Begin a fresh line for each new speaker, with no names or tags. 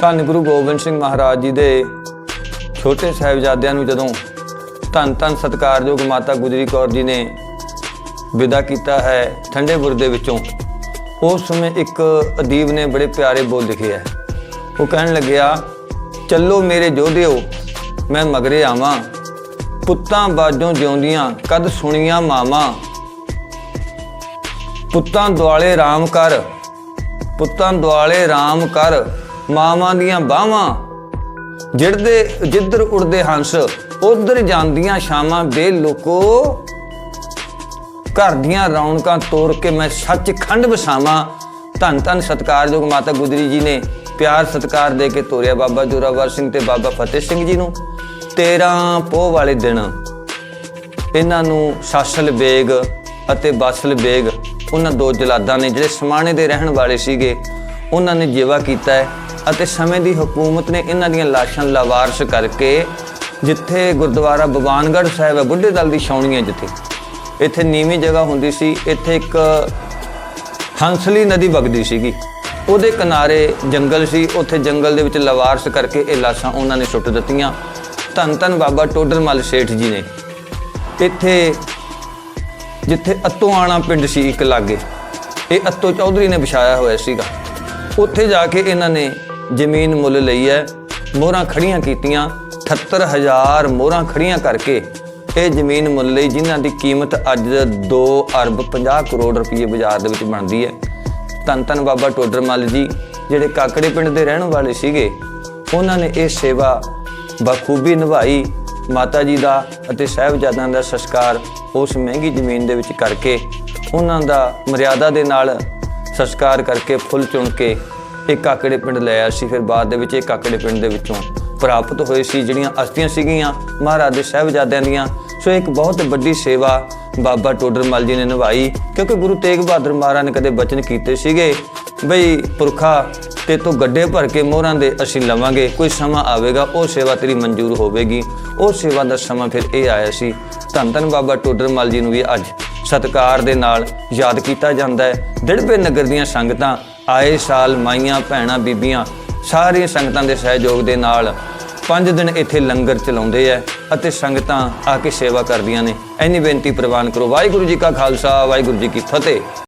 ਧੰਨ ਗੁਰੂ ਗੋਬਿੰਦ ਸਿੰਘ ਮਹਾਰਾਜ ਜੀ ਦੇ ਛੋਟੇ ਸਾਹਿਬਜ਼ਾਦਿਆਂ ਨੂੰ ਜਦੋਂ ਧੰਨ ਧੰਨ ਸਤਿਕਾਰਯੋਗ ਮਾਤਾ ਗੁਜਰੀ ਕੌਰ ਜੀ ਨੇ ਵਿਦਾ ਕੀਤਾ ਹੈ ਠੰਡੇ ਬੁਰ ਦੇ ਵਿੱਚੋਂ, ਉਸ ਸਮੇਂ ਇੱਕ ਅਦੀਬ ਨੇ ਬੜੇ ਪਿਆਰੇ ਬੋਲ ਲਿਖੇ ਹੈ। ਉਹ ਕਹਿਣ ਲੱਗਿਆ, ਚੱਲੋ ਮੇਰੇ ਜੋਧਿਓ, ਮੈਂ ਮਗਰੇ ਆਵਾਂ। ਪੁੱਤਾਂ ਬਾਜੋਂ ਜਿਉਂਦੀਆਂ, ਕਦ ਸੁਣੀਆਂ ਮਾਵਾਂ। ਪੁੱਤਾਂ ਦੁਆਲੇ RAM ਕਰ, ਪੁੱਤਾਂ ਦੁਆਲੇ RAM ਕਰ। ਮਾਵਾਂ ਦੀਆਂ ਬਾਹਾਂ ਜਿੜਦੇ, ਜਿੱਧਰ ਉੜਦੇ ਹੰਸ, ਉਧਰ ਜਾਂਦੀਆਂ ਸ਼ਾਮਾਂ ਬੇ ਲੋਕੋ। ਘਰ ਦੀਆਂ ਰੌਣਕਾਂ ਤੋੜ ਕੇ ਮੈਂ ਸੱਚਖੰਡ ਵਸਾਵਾਂ। ਧੰਨ ਧੰਨ ਸਤਿਕਾਰਯੋਗ ਮਾਤਾ ਗੁਜਰੀ ਜੀ ਨੇ ਪਿਆਰ ਸਤਿਕਾਰ ਦੇ ਕੇ ਤੋਰਿਆ ਬਾਬਾ ਜੋਰਾਵਰ ਸਿੰਘ ਤੇ ਬਾਬਾ ਫਤਿਹ ਸਿੰਘ ਜੀ ਨੂੰ। 13 ਪੋਹ ਵਾਲੇ ਦਿਨ ਇਹਨਾਂ ਨੂੰ ਸਾਸਲ ਬੇਗ ਅਤੇ ਬਾਸਲ ਬੇਗ, ਉਹਨਾਂ ਦੋ ਜਲਾਦਾਂ ਨੇ ਜਿਹੜੇ ਸਮਾਣੇ ਦੇ ਰਹਿਣ ਵਾਲੇ ਸੀਗੇ, ਉਹਨਾਂ ਨੇ ਜੇਵਾ ਕੀਤਾ ਹੈ। ਅਤੇ ਸਮੇਂ ਦੀ ਹਕੂਮਤ ਨੇ ਇਹਨਾਂ ਦੀਆਂ ਲਾਸ਼ਾਂ ਲਾਵਾਰਸ ਕਰਕੇ ਜਿੱਥੇ ਗੁਰਦੁਆਰਾ ਬਵਾਨਗੜ੍ਹ ਸਾਹਿਬ ਹੈ, ਬੁੱਢੇ ਦਲ ਦੀ ਛਾਉਣੀ ਹੈ ਜਿੱਥੇ। ਇੱਥੇ ਨੀਵੀਂ ਜਗ੍ਹਾ ਹੁੰਦੀ ਸੀ, ਇੱਥੇ ਇੱਕ ਹੰਸਲੀ ਨਦੀ ਵਗਦੀ ਸੀਗੀ। ਉਹਦੇ ਕਿਨਾਰੇ ਜੰਗਲ ਸੀ, ਉੱਥੇ ਜੰਗਲ ਦੇ ਵਿੱਚ ਲਵਾਰਸ ਕਰਕੇ ਇਹ ਲਾਸ਼ਾਂ ਉਹਨਾਂ ਨੇ ਸੁੱਟ ਦਿੱਤੀਆਂ। ਧੰਨ ਧੰਨ ਬਾਬਾ ਟੋਡਰ ਮੱਲ ਸੇਠ ਜੀ ਨੇ। ਇੱਥੇ ਜਿੱਥੇ ਅੱਤੋਆਣਾ ਪਿੰਡ ਸੀ ਇੱਕ ਲਾਗੇ, ਇਹ ਅੱਤੋ ਚੌਧਰੀ ਨੇ ਵਿਛਾਇਆ ਹੋਇਆ ਸੀਗਾ। ਉੱਥੇ ਜਾ ਕੇ ਇਹਨਾਂ ਨੇ ਜ਼ਮੀਨ ਮੁੱਲ ਲਈ ਹੈ। ਮੋਹਰਾਂ ਖੜੀਆਂ ਕੀਤੀਆਂ 78000 ਮੋਹਰਾਂ ਖੜੀਆਂ ਕਰਕੇ ਇਹ ਜ਼ਮੀਨ ਮੁੱਲ ਲਈ ਜਿਨ੍ਹਾਂ ਦੀ ਕੀਮਤ ਅੱਜ 2 ਅਰਬ 50 ਕਰੋੜ ਰੁਪਏ ਬਾਜ਼ਾਰ ਦੇ ਵਿੱਚ ਬਣਦੀ ਹੈ। ਧੰਨ ਧੰਨ ਬਾਬਾ ਟੋਡਰ ਮੱਲ ਜੀ, ਜਿਹੜੇ ਕਾਕੜੇ ਪਿੰਡ ਦੇ ਰਹਿਣ ਵਾਲੇ ਸੀਗੇ, ਉਹਨਾਂ ਨੇ ਇਹ ਸੇਵਾ ਬਖੂਬੀ ਨਿਭਾਈ। ਮਾਤਾ ਜੀ ਦਾ ਅਤੇ ਸਾਹਿਬਜ਼ਾਦਿਆਂ ਦਾ ਸੰਸਕਾਰ ਉਸ ਮਹਿੰਗੀ ਜ਼ਮੀਨ ਦੇ ਵਿੱਚ ਕਰਕੇ, ਉਹਨਾਂ ਦਾ ਮਰਿਆਦਾ ਦੇ ਨਾਲ ਸੰਸਕਾਰ ਕਰਕੇ ਫੁੱਲ ਚੁਣ ਕੇ ਇਹ ਕਾਕੜੇ ਪਿੰਡ ਲੈ ਆਇਆ ਸੀ, ਫਿਰ ਬਾਅਦ ਦੇ ਵਿੱਚ ਇਹ ਕਾਕੜੇ ਪਿੰਡ ਦੇ ਵਿੱਚੋਂ ਪ੍ਰਾਪਤ ਹੋਏ ਸੀ, ਜਿਹੜੀਆਂ ਅਸਥੀਆਂ ਸੀਗੀਆਂ ਮਹਾਰਾਜ ਦੇ ਸਾਹਿਬਜ਼ਾਦਿਆਂ ਦੀਆਂ। ਸੋ ਇੱਕ ਬਹੁਤ ਵੱਡੀ ਸੇਵਾ ਬਾਬਾ ਟੋਡਰ ਮੱਲ ਜੀ ਨੇ ਨਿਭਾਈ, ਕਿਉਂਕਿ ਗੁਰੂ ਤੇਗ ਬਹਾਦਰ ਮਹਾਰਾਜ ਨੇ ਕਦੇ ਬਚਨ ਕੀਤੇ ਸੀਗੇ, ਬਈ ਪੁਰਖਾ ਤੇ ਤੋਂ ਗੱਡੇ ਭਰ ਕੇ ਮੋਹਰਾਂ ਦੇ ਅਸੀਂ ਲਵਾਂਗੇ, ਕੋਈ ਸਮਾਂ ਆਵੇਗਾ, ਉਹ ਸੇਵਾ ਤੇਰੀ ਮਨਜ਼ੂਰ ਹੋਵੇਗੀ। ਉਹ ਸੇਵਾ ਦਾ ਸਮਾਂ ਫਿਰ ਇਹ ਆਇਆ ਸੀ। ਧੰਨ ਧੰਨ ਬਾਬਾ ਟੋਡਰ ਮੱਲ ਜੀ ਨੂੰ ਵੀ ਅੱਜ ਸਤਕਾਰ ਦੇ ਨਾਲ ਯਾਦ ਕੀਤਾ ਜਾਂਦਾ ਹੈ। ਦਿੜਬੇ ਨਗਰ ਦੀਆਂ ਸੰਗਤਾਂ ਆਏ ਸਾਲ ਮਾਈਆਂ, ਭੈਣਾਂ, ਬੀਬੀਆਂ ਸਾਰੀਆਂ ਸੰਗਤਾਂ ਦੇ ਸਹਿਯੋਗ ਦੇ ਨਾਲ ਪੰਜ ਦਿਨ ਇੱਥੇ ਲੰਗਰ ਚਲਾਉਂਦੇ ਐ ਅਤੇ ਸੰਗਤਾਂ ਆ ਕੇ ਸੇਵਾ ਕਰਦੀਆਂ ਨੇ। ਐਨੀ ਬੇਨਤੀ ਪ੍ਰਵਾਨ ਕਰੋ। ਵਾਹਿਗੁਰੂ ਜੀ ਕਾ ਖਾਲਸਾ, ਵਾਹਿਗੁਰੂ ਜੀ ਕੀ ਫਤਿਹ।